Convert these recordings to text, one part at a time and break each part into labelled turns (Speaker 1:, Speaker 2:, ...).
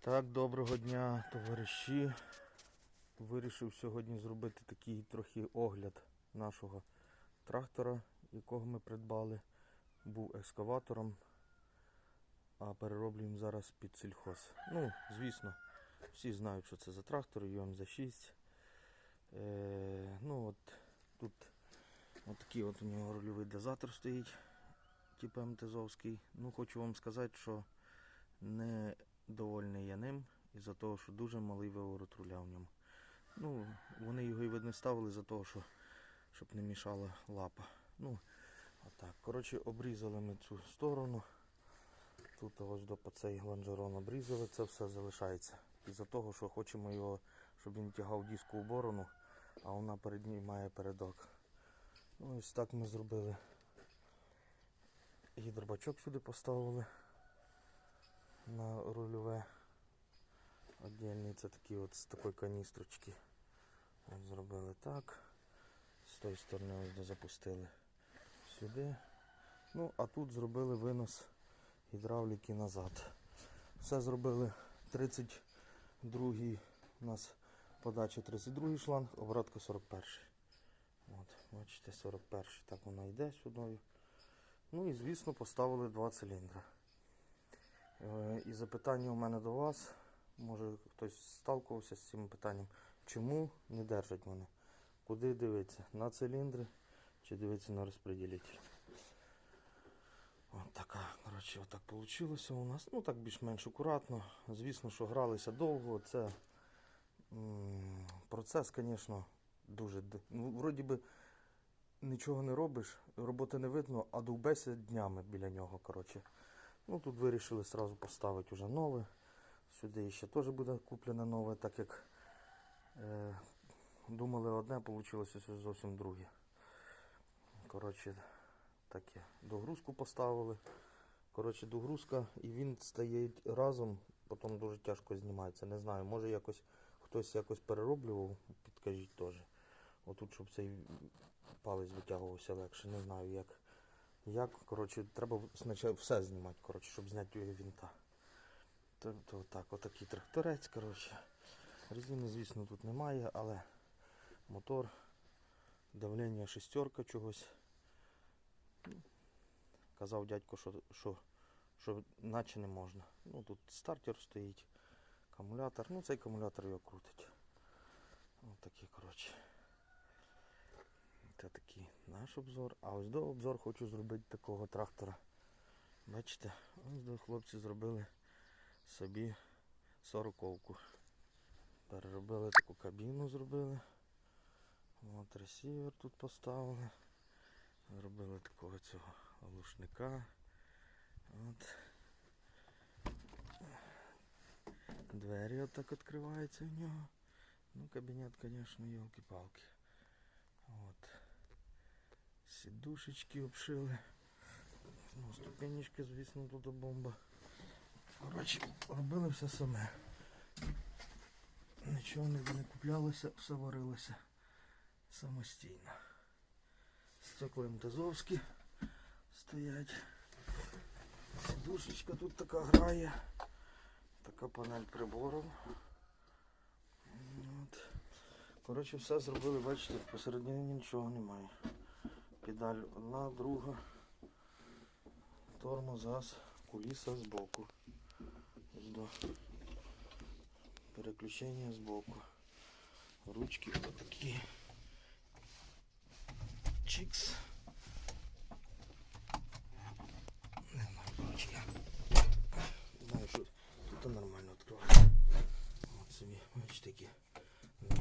Speaker 1: Так, доброго дня, товариші. Вирішив сьогодні зробити такий трохи огляд нашого трактора, якого ми придбали. Був екскаватором, а перероблюємо зараз під сільхоз. Ну, звісно, всі знають, що це за трактор, ЮМЗ-6. Е, ну от тут от такий от у нього рульовий дозатор стоїть, типу МТЗовський. Ну, хочу вам сказати, що не довольний я ним із-за того, що дуже малий виворот руля в ньому. Ну, вони його і видно ставили за того, що, щоб не мішала лапа. Ну, отак. Коротше, обрізали ми цю сторону. Тут ось до цей лонжерон обрізали, це все залишається. Із-за того, що хочемо його, щоб він тягав диску у борону, а вона перед ній має передок. Ну, ось так ми зробили. Гідробачок сюди поставили на рульове. Отдельний це такі от з такої каністрочки. От зробили так. З тої сторони ось запустили сюди. Ну, а тут зробили винос гідравліки назад. Все зробили 32 у нас подача 32 шланг, обратка 41. От, бачите, 41 так вона йде сюди. Ну і звісно поставили два циліндри. Е, І запитання у мене до вас. Може хтось сталкувався з цим питанням. Чому не держать вони? Куди дивитися? На циліндри чи дивитися на розподілитель? От така, коротше, отак вийшло у нас. Ну так більш-менш акуратно. Звісно, що гралися довго. Це м, процес, звісно, дуже. Ну, вроді би нічого не робиш, роботи не видно, а довбеся днями біля нього. коротше. Ну тут вирішили сразу поставити вже нове. Сюди ще теж буде куплене нове, так як е, думали одне, вийшло зовсім друге. Коротше, таке. Догрузку поставили. Коротше, догрузка і він стає разом, потім дуже тяжко знімається. Не знаю, може якось хтось якось перероблював, підкажіть теж. Отут, щоб цей палець витягувався легше, не знаю як. Як, коротше, треба спочатку все знімати, коротше, щоб зняти його вінта. Тобто так, отакий тракторець, коротше. Резини, звісно, тут немає, але мотор, давлення шестерка чогось. Ну, Казав дядько, що, що, що наче не можна. Ну тут стартер стоїть, акумулятор. Ну цей акумулятор його крутить. Ось такий, коротше. Це такий наш обзор. А ось до обзор хочу зробити такого трактора. Бачите, ось до хлопці зробили собі сороковку. Переробили таку кабіну, зробили. От ресівер тут поставили. Зробили такого цього глушника. От. Двері отак відкриваються в нього. Ну, кабінет, звісно, йолки-палки. От. Сідушечки обшили. Ну, ступенечки, звісно, тут бомба. Коротше, робили все саме. Нічого не, куплялося, все варилося самостійно. Стекла МТЗовські стоять. Сідушечка тут така грає. Така панель приборів. От. Коротше, все зробили, бачите, посередині нічого немає. Педаль одна, друга. Тормоз, газ, куліса збоку. Ось до переключення збоку. Ручки такі. Чикс. Не знаю, коротше, я знаю, що тут нормально відкривається. От собі, бачите, такі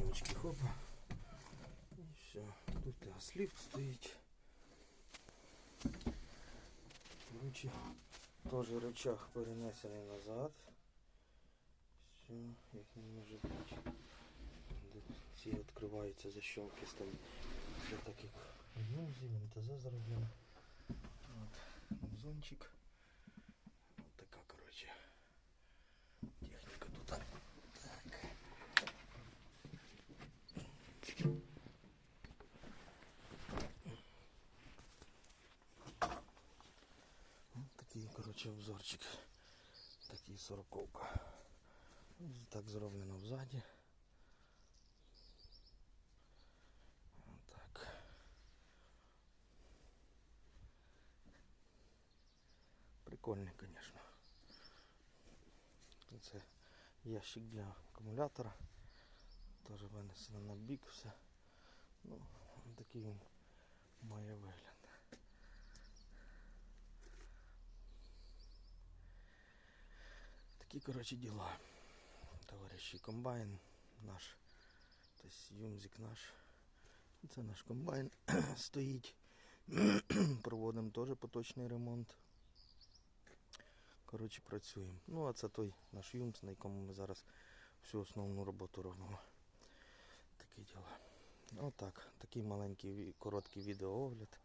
Speaker 1: Ручки хопа. І все. Тут слів стоїть. Короче, теж рычаг перенесений назад. Все, як не може бути. Ці відкриваються защелки стоять. Це так як ну, МТЗ зроблено. От, музончик. От така, короче. Техніка тут. Ось Такий. Такий сороковка. Так зроблено взаді. Так. Прикольний, звісно. Це ящик для акумулятора. Теж винесено на бік все. Ну, такий він має вигляд. Такі, коротше, діла. Товариші, комбайн наш. Тобто юмзик наш. Це наш комбайн стоїть. Проводимо теж поточний ремонт. Коротше, працюємо. Ну, а це той наш юмс, на якому ми зараз всю основну роботу робимо. Такі діла. Отак. Такий маленький короткий відеоогляд.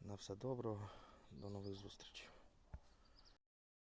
Speaker 1: На все доброго. До нових зустрічей.